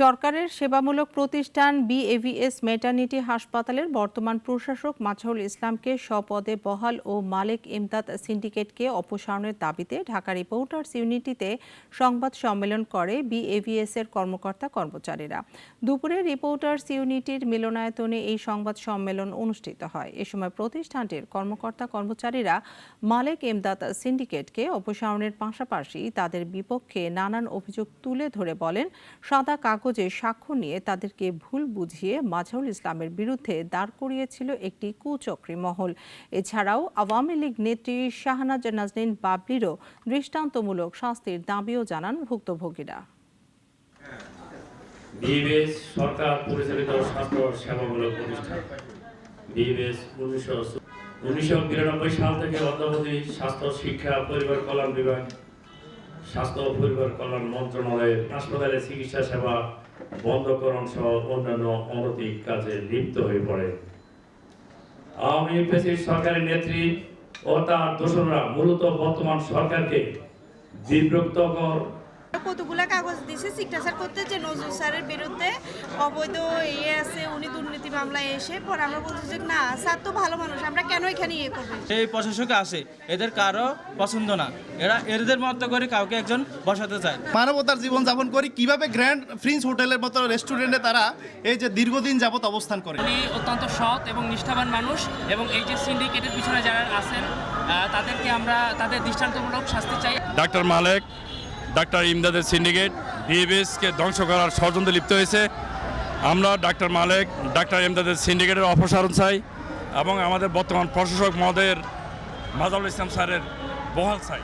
সরকারের সেবামূলক প্রতিষ্ঠান বিএভিএস মেটার্নিটি হাসপাতালের বর্তমান প্রশাসক মাছাউল ইসলামকে স্বপদে বহাল ও মালেক ইমদাদ সিন্ডিকেটকে অপসারণের দাবিতে ঢাকা রিপোর্টার্স ইউনিটিতে সংবাদ সম্মেলন করে বিএভিএস এর কর্মকর্তা কর্মচারীরা। দুপুরে রিপোর্টার্স ইউনিটির মিলনায়তনে এই সংবাদ সম্মেলন অনুষ্ঠিত হয়। এ সময় প্রতিষ্ঠানটির কর্মকর্তা কর্মচারীরা মালেক ইমদাদ সিন্ডিকেটকে অপসারণের পাশাপাশি তাদের বিপক্ষে নানান অভিযোগ তুলে ধরে বলেন, সাদা কাগজে সাক্ষ্য নিয়ে তাদেরকে ভুল বুঝিয়ে মাঝাউল ইসলামের বিরুদ্ধে দাঁড় করিয়েছিল একটি কুচক্রী মহল। এছাড়াও আওয়ামী লীগ নেত্রী শাহনাজ নাজনীন বাবলিরও দৃষ্টান্তমূলক শাস্তির দাবিও জানান ভুক্তভোগীরা। বিএস সরকার পরিচালিত স্বাস্থ্য সেবামূলক প্রতিষ্ঠান। বিএস উনিশশো উনিশশো বিরানব্বই সাল থেকে অদ্যাবধি স্বাস্থ্য, শিক্ষা, পরিবার কল্যাণ বিভাগ স্বাস্থ্য ও পরিবার কল্যাণ মন্ত্রণালয়ের হাসপাতালে চিকিৎসা সেবা, বন্ধকরণ সহ অন্যান্য অনৈতিক কাজে লিপ্ত হয়ে পড়ে। আওয়ামী লীগের সরকারের নেত্রী ও তার দোষরা মূলত বর্তমান সরকারকে বিব্রতকর কতগুলা কাগজ দিছে সিগনেচার করতে যে নজরুল স্যারের বিরুদ্ধে অবৈধ ইয়ে আছে উনি দুর্নীতি মামলায় এসে পরে আমরা বলছি যে না স্যার তো ভালো মানুষ আমরা কেন এখানে ইয়ে করব? এই প্রশাসকে আসে এদের কারও পছন্দ না। এরা এদের মতো করে কাউকে একজন বসাতে চায় মানবতার জীবন যাপন করি কীভাবে গ্র্যান্ড প্রিন্স হোটেলের মতো রেস্টুরেন্টে তারা এই যে দীর্ঘদিন যাবত অবস্থান করে। উনি অত্যন্ত সৎ এবং নিষ্ঠাবান মানুষ এবং এই যে সিন্ডিকেটের পিছনে যারা আছেন তাদেরকে আমরা তাদের দৃষ্টান্তমূলক শাস্তি চাই। ডাক্তার মালেক ডাক্তার ইমদাদের সিন্ডিকেট ডিএবিএসকে ধ্বংস করার ষড়যন্ত্রে লিপ্ত হয়েছে। আমরা ডাক্তার মালেক, ডাক্তার ইমদাদের সিন্ডিকেটের অপসারণ চাই এবং আমাদের বর্তমান প্রশাসক মহোদয়ের মাজাউল ইসলাম স্যারের বহাল চাই।